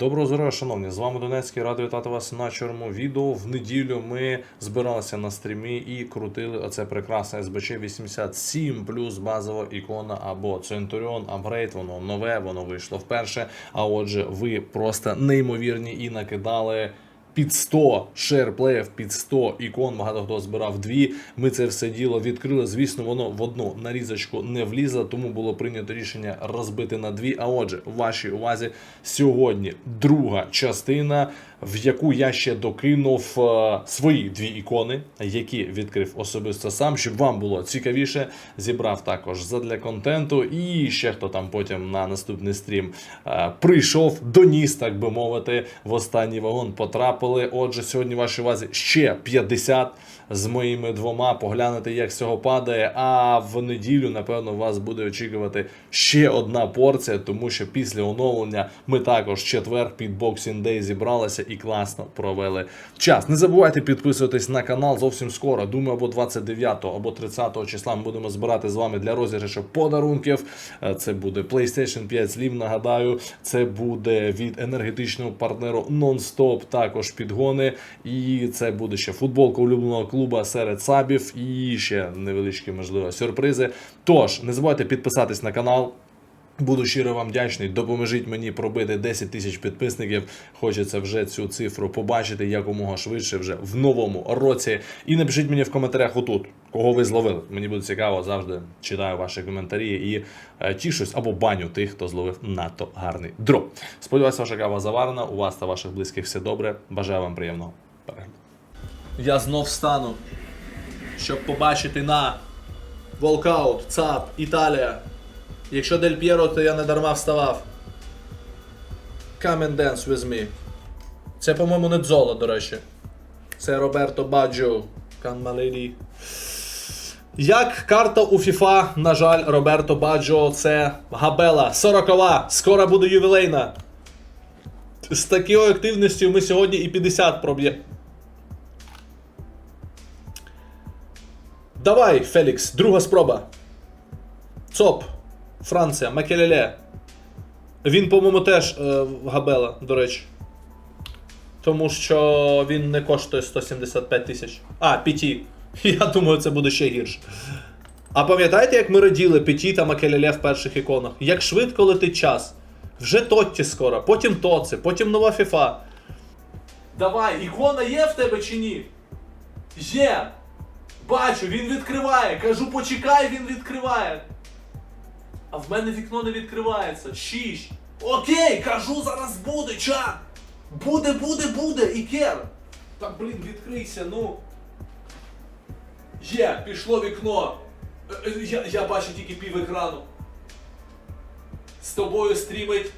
Доброго здоров'я, шановні! З вами Донецький, радий вітати вас на чорному відео. В неділю ми збиралися на стрімі і крутили оце прекрасне СБЧ 87 плюс базова ікона або Центуріон апгрейд. Воно нове, воно вийшло вперше. А отже, ви просто неймовірні і накидали. Під 100 шерплеїв, під 100 ікон, багато хто збирав дві. Ми це все діло відкрили. Звісно, воно в одну нарізочку не влізло, тому було прийнято рішення розбити на дві. А отже, у вашій увазі сьогодні друга частина, в яку я ще докинув е, свої дві ікони, які відкрив особисто сам, щоб вам було цікавіше. Зібрав також задля контенту. І ще хто там потім на наступний стрім е, прийшов, доніс, так би мовити, в останній вагон потрапили. Отже, сьогодні в вашій увазі ще 50 з моїми двома. Поглянете, як з цього падає. А в неділю, напевно, вас буде очікувати ще одна порція, тому що після оновлення ми також четвер під Boxing Day зібралися і класно провели час. Не забувайте підписуватись на канал зовсім скоро. Думаю, або 29 або 30 числа ми будемо збирати з вами для розіграшу подарунків. Е, Це буде PlayStation 5 слів. Нагадаю, це буде від енергетичного партнеру Non-Stop, також підгони. І це буде ще футболка улюбленого клуба серед сабів і ще невеличкі, можливо, сюрпризи. Тож не забувайте підписатись на канал. Буду щиро вам вдячний. Допоможіть мені пробити 10 тисяч підписників. Хочеться вже цю цифру побачити якомога швидше вже в новому році. І напишіть мені в коментарях отут, кого ви зловили. Мені буде цікаво, завжди читаю ваші коментарі і е, тішусь або баню тих, хто зловив надто гарний дроп. Сподіваюся, ваша кава заварена. У вас та ваших близьких все добре. Бажаю вам приємного перегляду. Я знов встану, щоб побачити на Волкаут, ЦАП, Італія. Якщо Дель П'єро, то я не дарма вставав. Come and dance with me. Це, по-моєму, не Дзола, до речі. Це Роберто Баджо. Lady. Як карта у FIFA, на жаль, Роберто Баджо це Габела. 40-ва. Скоро буде ювілейна. З такою активністю ми сьогодні і 50 проб'є. Давай, Фелікс, друга спроба. ЦОП. Франція, Макелеле. Він, по-моєму, теж е, Габела, до речі. Тому що він не коштує 175 тисяч. А, Піті. Я думаю, це буде ще гірше. А пам'ятаєте, як ми раділи Піті та Макелеле в перших іконах? Як швидко летить час. Вже Тотті скоро, потім Тоци, потім нова FIFA. Давай, ікона є в тебе чи ні? Є! Бачу, він відкриває. Кажу, почекай, він відкриває. А в мене вікно не відкривається. Шість. Окей, кажу, зараз буде, чат. Буде, буде, буде, Ікер. Та блін, відкрийся, ну. Є, пішло вікно. Е, е, Я, я бачу тільки пів екрану. З тобою стрімить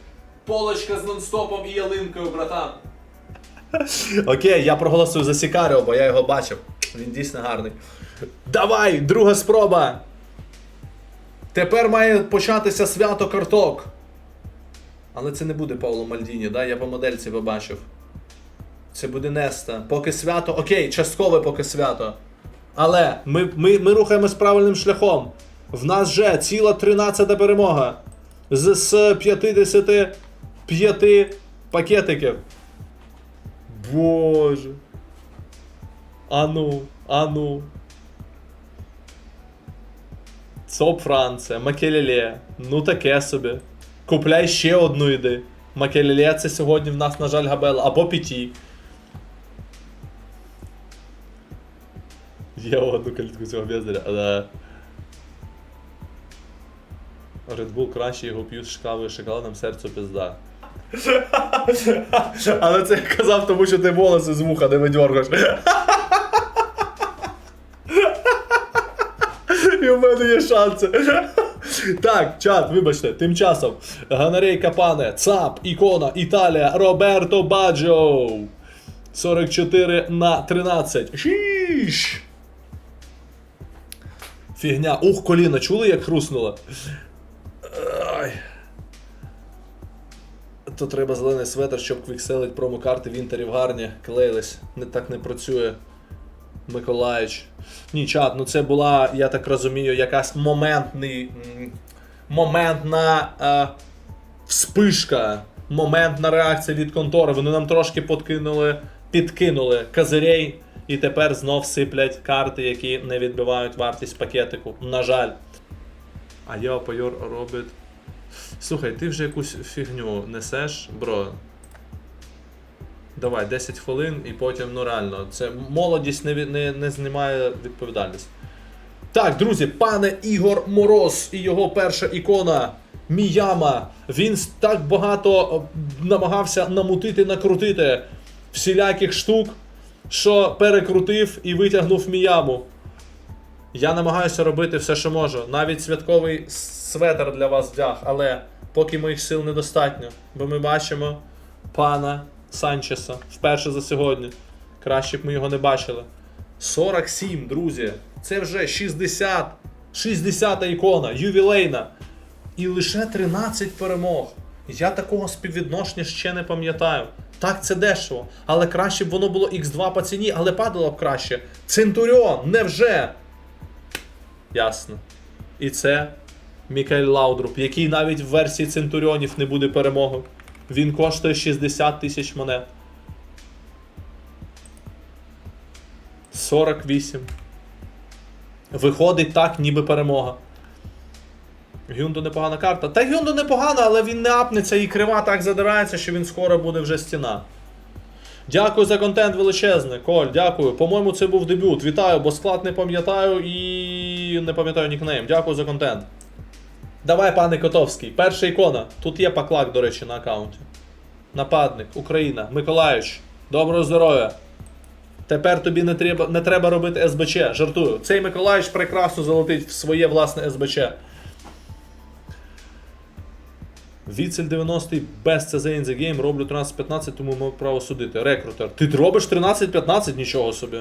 полочка з нонстопом і ялинкою, братан. Окей, я проголосую за Сікаріо, бо я його бачив. Він дійсно гарний. Давай, друга спроба. Тепер має початися свято карток. Але це не буде Пауло Мальдіні, да? я по модельці побачив. Це буде Неста. Поки свято. Окей, часткове поки свято. Але ми, ми, ми рухаємось правильним шляхом. В нас вже ціла 13 перемога. З, з 55 пакетиків. Боже. Ану, ану. ЦОП Франція, Макелеле. Ну таке собі. Купляй ще одну іди. Макелеле це сьогодні в нас, на жаль, габела. Або Піті. Є одну калітку цього бездаря, але. Red Bull краще його п'ють з кавою з шоколадом серцю пизда. Але це я казав, тому що ти волоси з вуха не видьоргаєш. І в мене є шанси. Так, чат, вибачте, тим часом. Ганарей Капане, ЦАП, Ікона, Італія, Роберто Баджо. 44 на 13. Шіш. Фігня. Ух, коліна, чули, як хруснуло? То треба зелений светр, щоб квікселить промокарти в інтері в гарні клеїлись. Не так не працює. Миколаївич. Ні, чат, ну це була, я так розумію, якась моментний. моментна е, вспишка моментна реакція від контори. Вони нам трошки подкинули, підкинули козирей, і тепер знов сиплять карти, які не відбивають вартість пакетику. На жаль. А я Пайор робить. Слухай, ти вже якусь фігню несеш, бро. Давай, 10 хвилин і потім, ну реально, це молодість не, не, не знімає відповідальність. Так, друзі, пане Ігор Мороз і його перша ікона Міяма. Він так багато е, намагався намутити, накрутити всіляких штук, що перекрутив і витягнув Міяму. Я намагаюся робити все, що можу. Навіть святковий светр для вас вдяг, але поки моїх сил недостатньо. Бо ми бачимо пана Санчеса вперше за сьогодні. Краще б ми його не бачили. 47, друзі. Це вже 60. 60 ікона, ювілейна. І лише 13 перемог. Я такого співвідношення ще не пам'ятаю. Так, це дешево. Але краще б воно було X2 по ціні, але падало б краще. Центуріон, невже? Ясно. І це Мікель Лаудруп, який навіть в версії Центуріонів не буде перемогою. Він коштує 60 тисяч монет. 48. Виходить так, ніби перемога. Гюндо непогана карта. Та Гюндо непогана, але він не апнеться і крива так задирається, що він скоро буде вже стіна. Дякую за контент величезний. Коль, дякую. По-моєму, це був дебют. Вітаю, бо склад не пам'ятаю і не пам'ятаю нікнейм. Дякую за контент. Давай, пане Котовський, перша ікона. Тут є паклак, до речі, на аккаунті. Нападник, Україна, Миколаївич. Доброго здоров'я. Тепер тобі не треба, не треба робити СБЧ. Жартую. Цей Миколаївич прекрасно залетить в своє власне СБЧ. Віцель 90 без CZ in the game, роблю 13-15, тому мав право судити. Рекрутер. Ти робиш 13-15, нічого собі.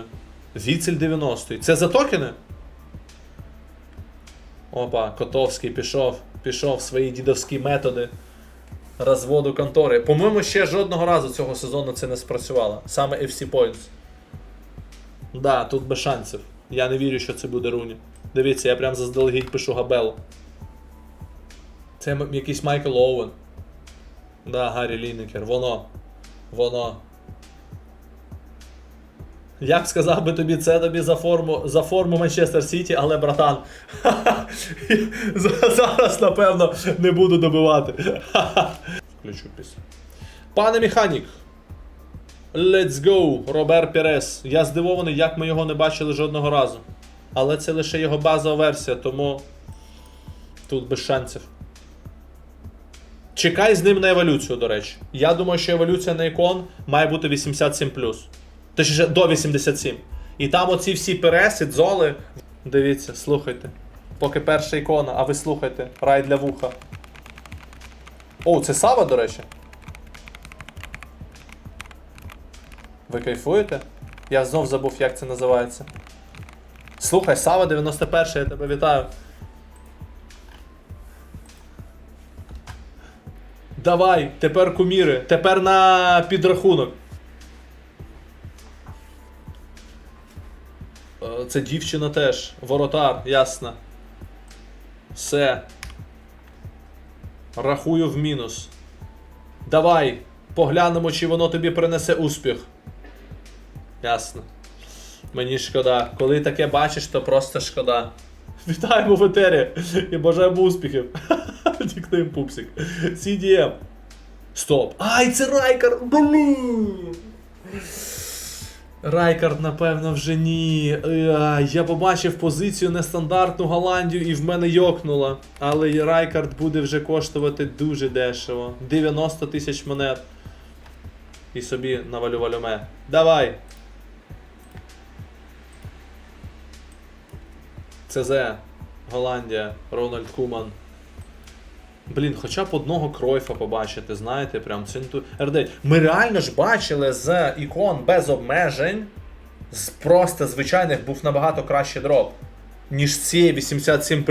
Віцель 90. Це за токени? Опа, Котовський пішов, пішов свої дідовські методи розводу контори. По-моєму, ще жодного разу цього сезону це не спрацювало. Саме FC Points. Да, тут без шансів. Я не вірю, що це буде руні. Дивіться, я прям заздалегідь пишу Габелу. Це якийсь Майкл Оуен. Да, Гаррі Лінекер. Воно. Воно. Я б сказав би тобі, це тобі за форму, за форму Манчестер Сіті, але братан. Зараз, напевно, не буду добивати. Включу пісню. Пане механік. Let's go, Робер Пірес. Я здивований, як ми його не бачили жодного разу. Але це лише його базова версія, тому тут без шансів. Чекай з ним на еволюцію, до речі. Я думаю, що еволюція на ікон має бути 87. Точніше, до 87. І там оці всі переси, дзоли. Дивіться, слухайте. Поки перша ікона, а ви слухайте. Рай для вуха. О, це Сава, до речі. Ви кайфуєте? Я знов забув, як це називається. Слухай, Сава 91, я тебе вітаю. Давай, тепер куміри, тепер на підрахунок. Це дівчина теж. Воротар, ясно. Все. Рахую в мінус. Давай, поглянемо, чи воно тобі принесе успіх. Ясно. Мені шкода. Коли таке бачиш, то просто шкода. Вітаємо в етері і бажаємо успіхів. Нікнейм пупсик. CDM. Стоп. Ай, це Райкар! Райкард, напевно, вже ні. Я побачив позицію нестандартну Голландію і в мене йокнуло. Але Райкард буде вже коштувати дуже дешево. 90 тисяч монет. І собі навалю валюме. Давай! ЦЗ, Голландія, Рональд Куман. Блін, хоча б одного Кройфа побачити, знаєте, прям цинту. РД. Ми реально ж бачили з ікон без обмежень. З просто звичайних був набагато кращий дроп, ніж ці 87,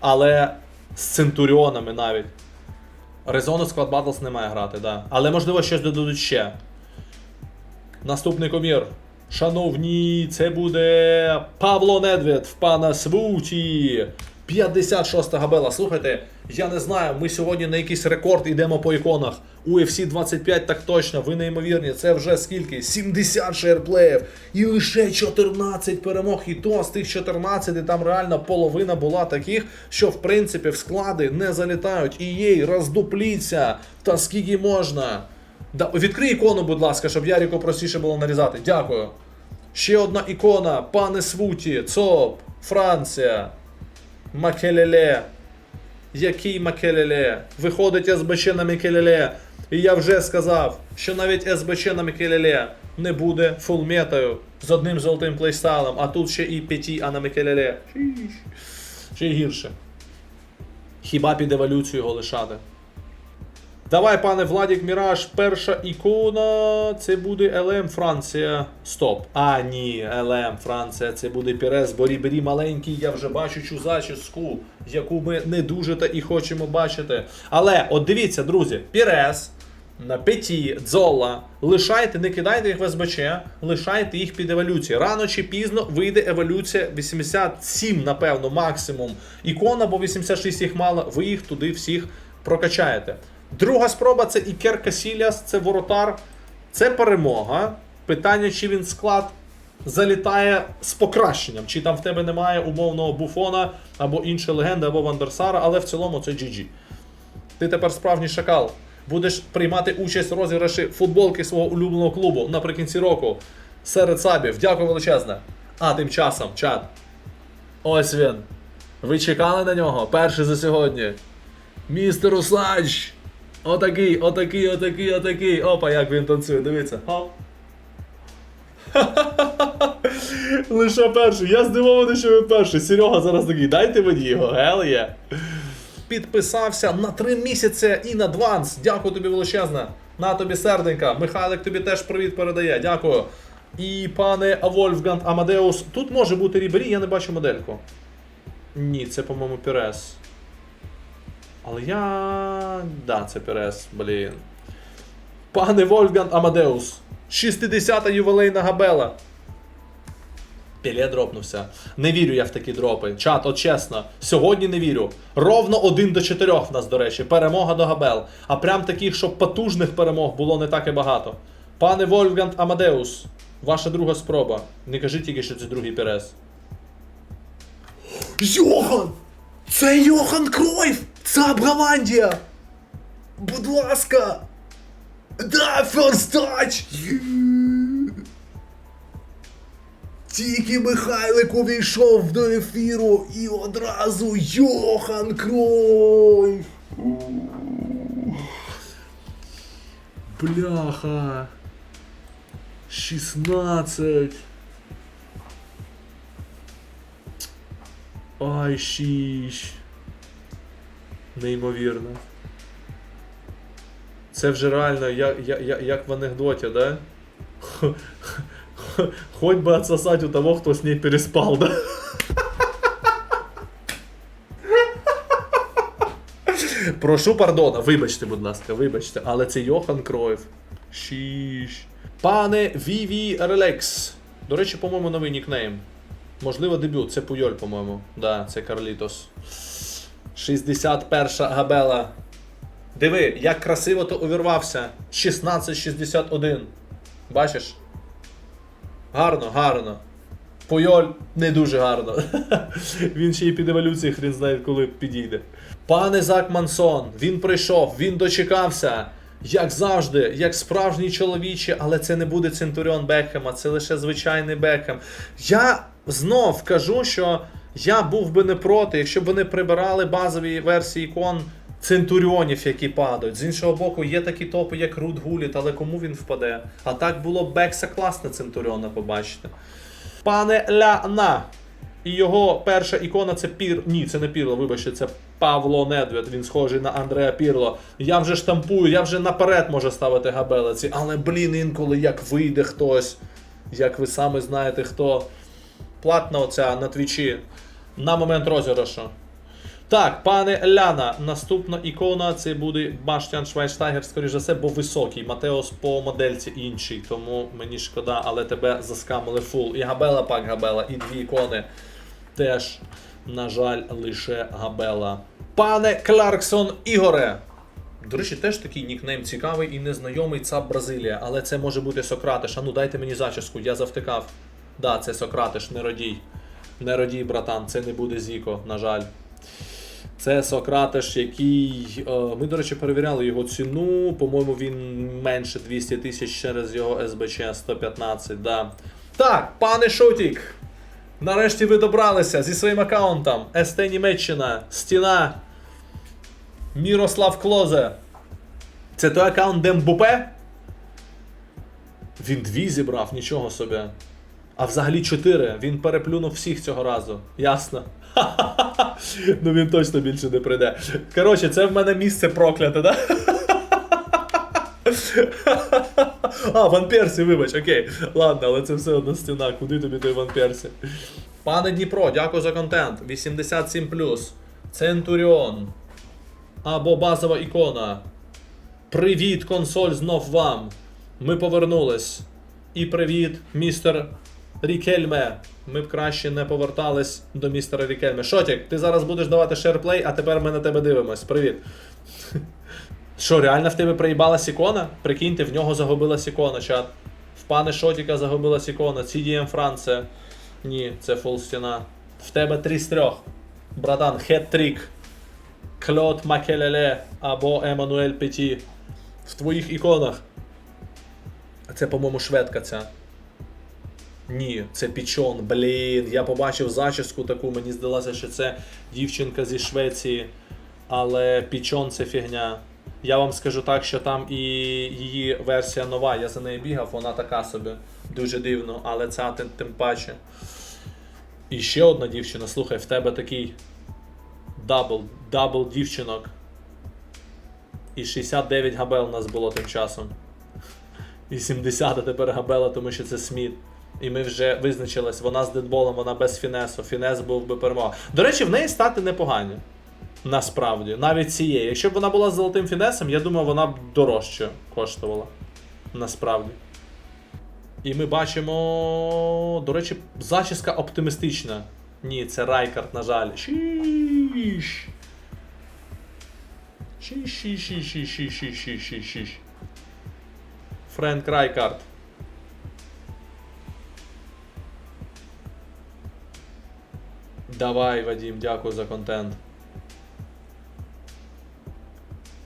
але з центуріонами навіть. Резону Squad Battles не має грати, да. Але можливо щось додадуть ще. Наступний комір. Шановні, це буде Павло Недвед в пана Свуті. 56 габела. Слухайте, я не знаю, ми сьогодні на якийсь рекорд йдемо по іконах. UFC 25 так точно, ви неймовірні. Це вже скільки? 70 шерплеїв. І лише 14 перемог. І то з тих 14 там реально половина була таких, що в принципі в склади не залітають. І їй роздупліться. Та скільки можна. Да, відкрий ікону, будь ласка, щоб Ярику простіше було нарізати. Дякую. Ще одна ікона. Пане Свуті, ЦОП, Франція. Макелеле. Який Макелеле? Виходить СБЧ на Макелеле. І я вже сказав, що навіть СБЧ на Макелеле не буде фулметою з одним золотим плейстайлом, а тут ще і п'яті, а на Макелеле. Ще гірше. Хіба під еволюцію його лишати? Давай, пане Владік Міраж, перша ікона. Це буде ЛМ Франція. Стоп. А, ні, ЛМ Франція. Це буде Пірес Борібері маленький. Я вже бачу цю зачіску, яку ми не дуже та і хочемо бачити. Але от дивіться, друзі, Пірес. На п'яті, дзола, лишайте, не кидайте їх в СБЧ, лишайте їх під еволюцію. Рано чи пізно вийде еволюція 87, напевно, максимум. Ікона, бо 86 їх мало, ви їх туди всіх прокачаєте. Друга спроба це Ікер Касіліас, це воротар. Це перемога. Питання, чи він склад залітає з покращенням, чи там в тебе немає умовного буфона або іншої легенди, або Вандерсара, але в цілому це GG. Ти тепер справжній шакал. Будеш приймати участь у розіграші футболки свого улюбленого клубу наприкінці року серед сабів. Дякую величезне. А тим часом, чат. Ось він. Ви чекали на нього? Перший за сьогодні. Містер Услач! Отакий, отакий, отакий, отакий. Опа, як він танцює, дивіться. Хоп. Лише перший. Я здивований, що він перший. Серега зараз такий, дайте мені його, yeah. Підписався на 3 місяці і на адванс. Дякую тобі величезне. На тобі серденька. Михайлик тобі теж привіт передає. Дякую. І пане Вольфганг Амадеус. Тут може бути Рібері, я не бачу модельку. Ні, це, по-моєму, Пірес. Але я. Да, це Перес, блін. Пане Вольфган Амадеус. 60-та ювілейна габела. Пілє дропнувся. Не вірю я в такі дропи. Чат, от чесно, сьогодні не вірю. Ровно 1 до 4 в нас, до речі, перемога до габел. А прям таких, щоб потужних перемог було не так і багато. Пане Вольфган Амадеус, ваша друга спроба. Не кажіть тільки, що це другий Перес. Йохан! Це Йохан Кройф! Це Голландія! Будь ласка! Да, first touch! Тільки Михайлик увійшов до ефіру і одразу Йохан Кройф! Бляха! 16! Ай, шіш. Неймовірно. Це вже реально як, як, як в анекдоті, да? Хоть бы отсосать у того, хто з ней переспал, да? Прошу пардона, вибачте, будь ласка, вибачте, але це Йохан Кроєв. Шіш. Пане Віві Релекс. До речі, по-моєму, новий нікнейм. Можливо, дебют. Це Пуйоль, по-моєму. Да, це Карлітос. 61 габела. Диви, як красиво то увірвався. 1661. Бачиш? Гарно, гарно. Пуйоль не дуже гарно. Він ще й під еволюції хрін знає, коли підійде. Пане Зак Мансон, він прийшов, він дочекався. Як завжди, як справжній чоловіче, але це не буде Центуріон Бекхема, це лише звичайний Бекхем. Я знов кажу, що я був би не проти, якщо б вони прибирали базові версії ікон Центуріонів, які падають. З іншого боку, є такі топи, як Рут Гуліт, але кому він впаде? А так було б Бекса класне Центуріона побачити. Пане Ляна. І його перша ікона це Пір. Ні, це не Пірло, вибачте, це Павло Недвед. Він схожий на Андреа Пірло. Я вже штампую, я вже наперед можу ставити габелиці. Але, блін, інколи як вийде хтось, як ви самі знаєте хто. Платна оця на твічі на момент розіграшу. Так, пане Ляна, наступна ікона це буде Баштян Швайнштайгер, скоріш за все, бо високий. Матеос по модельці інший, тому мені шкода, але тебе заскамили фул. І Габела пак Габела, і дві ікони теж На жаль, лише Габела. Пане Кларксон Ігоре. До речі, теж такий нікнейм цікавий і незнайомий ЦАП Бразилія, але це може бути Сократиш. А ну дайте мені зачіску, я завтикав. Да, це Сократиш, не родій. Не родій, братан, це не буде Зіко, на жаль. Це Сократиш, який. е, Ми, до речі, перевіряли його ціну. По-моєму, він менше 200 тисяч через його СБЧ 115. Да. Так, пане Шутік. Нарешті ви добралися зі своїм аккаунтом. СТ Німеччина, стіна. Мірослав Клозе. Це той аккаунт Дембупе? Він дві зібрав, нічого собі. А взагалі чотири. Він переплюнув всіх цього разу. Ясно. ну він точно більше не прийде. Коротше, це в мене місце прокляте, да? А, Ван Персі, вибач, окей. Ладно, але це все одна стіна. Куди тобі той Ван Персі? Пане Дніпро, дякую за контент. 87. Центуріон. Або базова ікона. Привіт, консоль, знов вам. Ми повернулись. І привіт, містер Рікельме. Ми б краще не повертались до містера Рікельме. Шотік, ти зараз будеш давати шерплей, а тепер ми на тебе дивимось. Привіт. Що, реально в тебе приїбалась ікона? Прикиньте, в нього загубилась ікона, чат. В пане Шотіка загубилась ікона. CDM Франція. Ні, це фул стіна. В тебе 3 з 3. Братан, хет-трік. Клод Макелеле або Еммануель Петі. В твоїх іконах. А це, по-моєму, шведка ця. Ні, це пічон. Блін, я побачив зачіску таку, мені здалося, що це дівчинка зі Швеції. Але пічон це фігня. Я вам скажу так, що там і її версія нова, я за нею бігав, вона така собі. Дуже дивно, але ця тим, тим паче. І ще одна дівчина, слухай, в тебе такий дабл, дабл дівчинок. І 69 габел у нас було тим часом. І 70, а тепер габела, тому що це Сміт. І ми вже визначились, вона з дедболом, вона без фінесу. Фінес був би перемога. До речі, в неї стати непогані. Насправді, навіть цієї. Якщо б вона була з золотим фінесом, я думаю, вона б дорожче коштувала. Насправді. І ми бачимо. До речі, зачіска оптимістична. Ні, це Райкард, на жаль. Шіш. Шіш-шіш-шіш-шіш-шіш-шіш-шіш. Френк Райкард. Давай, Вадим, дякую за контент.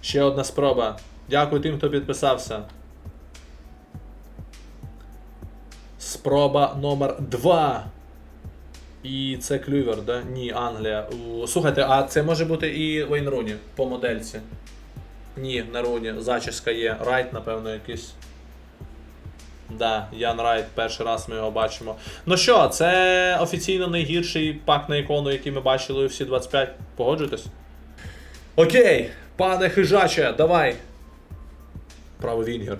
Ще одна спроба. Дякую тим, хто підписався. Спроба номер 2. І це клювер, да? Ні, Англія. Слухайте, а це може бути і Вейн Руні по модельці. Ні, не Руні. Зачіска є. Райт, напевно, якийсь. Да, Ян Райт, перший раз ми його бачимо. Ну що, це офіційно найгірший пак на ікону, який ми бачили у всі 25. Погоджуєтесь? Окей, пане хижаче, давай. Правий Вінгер.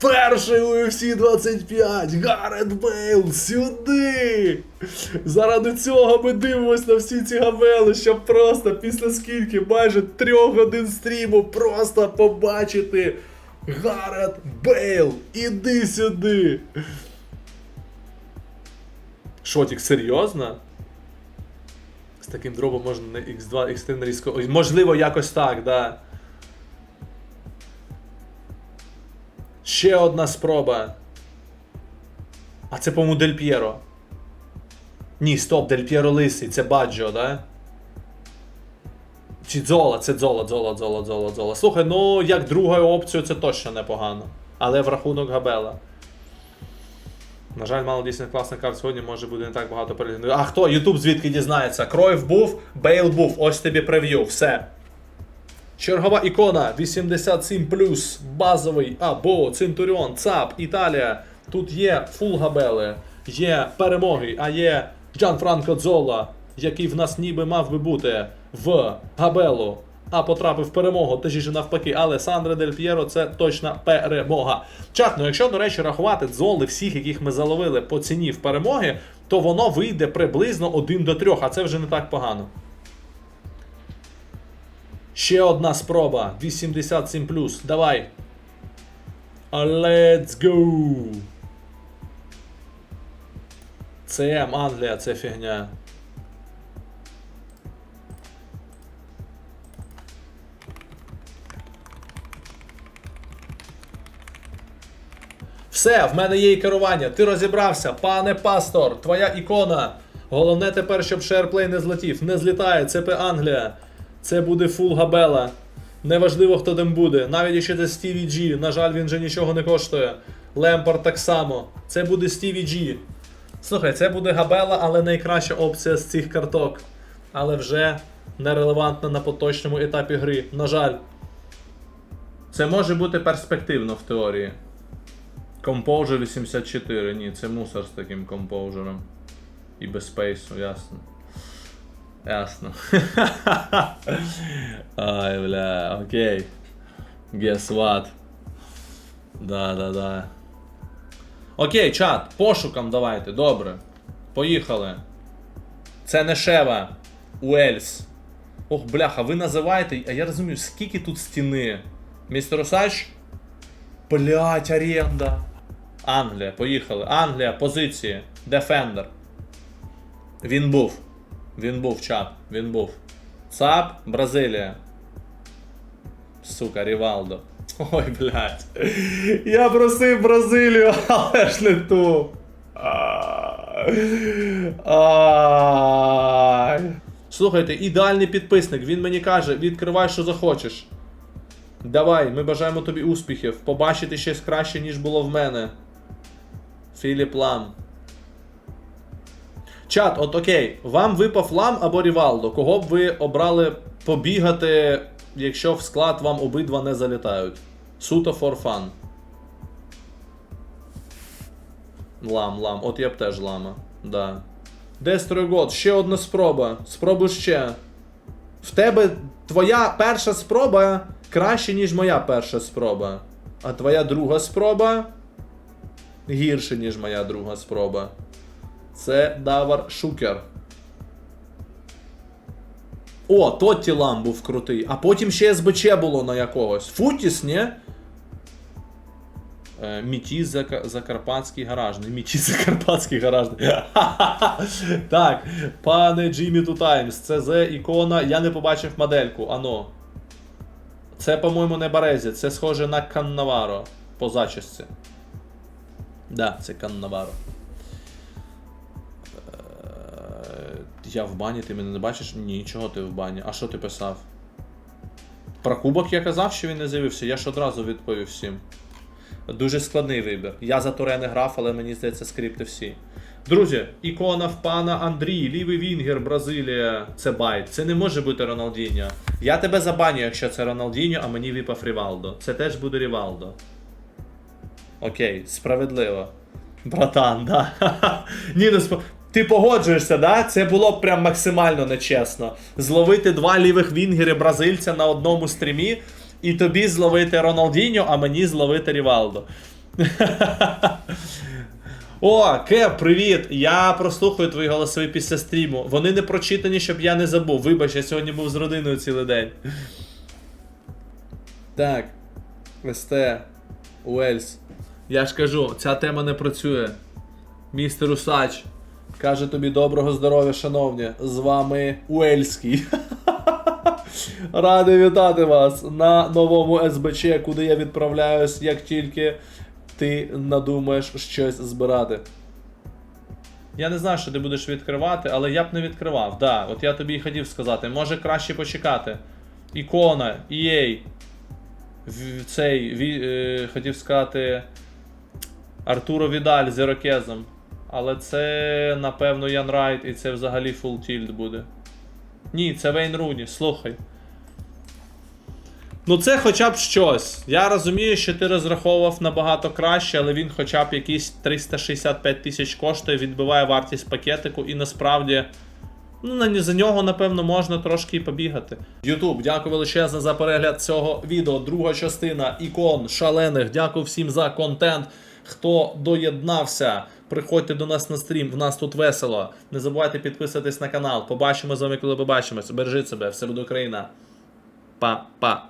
Перший у UFC 25! Гарет Бейл! Сюди! Заради цього ми дивимось на всі ці гавели, щоб просто після скільки майже трьох годин стріму просто побачити Гарет Бейл! Іди сюди! Шотік, серйозно? З таким дробом можна на X2, X3 різко. Можливо, якось так, да. Ще одна спроба. А це, по-моєму, Дель П'єро. Ні, стоп, Дель П'єро лисий, це Баджо, да? Чи Дзола, це Дзола, Дзола, Дзола, Дзола, Дзола. Слухай, ну як друга опцію це точно непогано. Але в рахунок Габела. На жаль, мало дійсно класних карт сьогодні може бути не так багато переглядів. А хто? Ютуб звідки дізнається? Кройв був, Бейл був, ось тобі прев'ю, все. Чергова ікона 87 базовий або Центуріон, ЦАП, Італія. Тут є фул габели, є перемоги, а є Джан Франко Дзола, який в нас ніби мав би бути в габелу, а потрапив в перемогу, точніше навпаки, але Сандре Дель П'єро це точна перемога. Чат, ну якщо, до речі, рахувати дзоли всіх, яких ми заловили по ціні в перемоги, то воно вийде приблизно 1 до 3, а це вже не так погано. Ще одна спроба. 87 Давай. Let's go. ЦМ Англія, це фігня. Все, в мене є і керування. Ти розібрався, пане пастор, твоя ікона. Головне тепер, щоб шерплей не злетів. Не злітає, це Англія. Це буде фул габела. Неважливо, хто там буде. Навіть якщо це Стіві Джі. На жаль, він вже нічого не коштує. Лемпард так само. Це буде Стіві Джі. Слухай, це буде габела, але найкраща опція з цих карток. Але вже нерелевантна на поточному етапі гри. На жаль. Це може бути перспективно в теорії. Composure 84. Ні, це мусор з таким компоужером. І без спейсу, ясно. Ясно. Ай, бля, окей. Guess what? Да, да, да. Окей, чат, пошукам давайте, добре. Поїхали. Це не Шева. Уельс. Ох, бляха, ви називаєте. А я розумію, скільки тут стіни. Містер Осач? Блять, аренда. Англія, поїхали. Англія, позиції. Defender. Він був. Він був, чат. Він був. ЦАП, Бразилія. Сука, Рівалдо. Ой, блядь. Я просив Бразилію, але ж не ту. Слухайте, ідеальний підписник. Він мені каже, відкривай, що захочеш. Давай, ми бажаємо тобі успіхів. Побачити щось краще, ніж було в мене. Філіп Лам. Чат, от окей, вам випав Лам або Рівалдо. Кого б ви обрали побігати, якщо в склад вам обидва не залітають? Суто for fun. Лам, лам. От я б теж лама. Да. Дестройгод, ще одна спроба. Спробуй ще. В тебе твоя перша спроба краще, ніж моя перша спроба. А твоя друга спроба гірше, ніж моя друга спроба. Це Давар Шукер. О, Тотті Лам був крутий. А потім ще СБЧ було на якогось. Футіс, ні? Е, Міті Зака- Закарпатський гаражний. Міті Закарпатський гаражний. так, пане Джиммі Ту Таймс, це З ікона. Я не побачив модельку. Ано. Це, по-моєму, не Барезі, це схоже на Каннаваро по зачісці. Да, це Каннаваро. Е, Я в бані, ти мене не бачиш? Нічого ти в бані. А що ти писав? Про кубок я казав, що він не з'явився, я ж одразу відповів всім. Дуже складний вибір. Я за Туре не грав, але мені здається, скрипти всі. Друзі, ікона в пана Андрій, лівий Вінгер, Бразилія. Це байт. Це не може бути Роналдіньо. Я тебе забаню, якщо це Роналдіньо, а мені випав Рівалдо. Це теж буде Рівалдо. Окей, справедливо. Братан, да. Ні, ну сп... Ти погоджуєшся, да? Це було б прям максимально нечесно. Зловити два лівих вінгери бразильця на одному стрімі, і тобі зловити Роналдіньо, а мені зловити Рівалдо. О, Кеп, привіт! Я прослухаю твої голосові після стріму. Вони не прочитані, щоб я не забув. Вибач, я сьогодні був з родиною цілий день. Так. СТ. Уельс. Я ж кажу, ця тема не працює. Містер Усач. Каже тобі доброго здоров'я, шановні. З вами Уельський. Радий вітати вас на новому СБЧ, куди я відправляюсь, як тільки ти надумаєш щось збирати. Я не знаю, що ти будеш відкривати, але я б не відкривав. Да, от я тобі і хотів сказати, може краще почекати. Ікона, EA. Цей, ві- е, хотів сказати. Артуро Відаль з Ірокезом. Але це, напевно, Ян Райт, і це взагалі фул тільт буде. Ні, це Вейн Руні, слухай. Ну, це хоча б щось. Я розумію, що ти розраховував набагато краще, але він хоча б якісь 365 тисяч коштує, відбиває вартість пакетику, і насправді. Ну, за нього, напевно, можна трошки і побігати. Ютуб, дякую величезно за перегляд цього відео. Друга частина ікон шалених. Дякую всім за контент. Хто доєднався, приходьте до нас на стрім, в нас тут весело. Не забувайте підписатись на канал. Побачимо з вами, коли побачимось. Бережіть себе, все буде Україна. Па-па!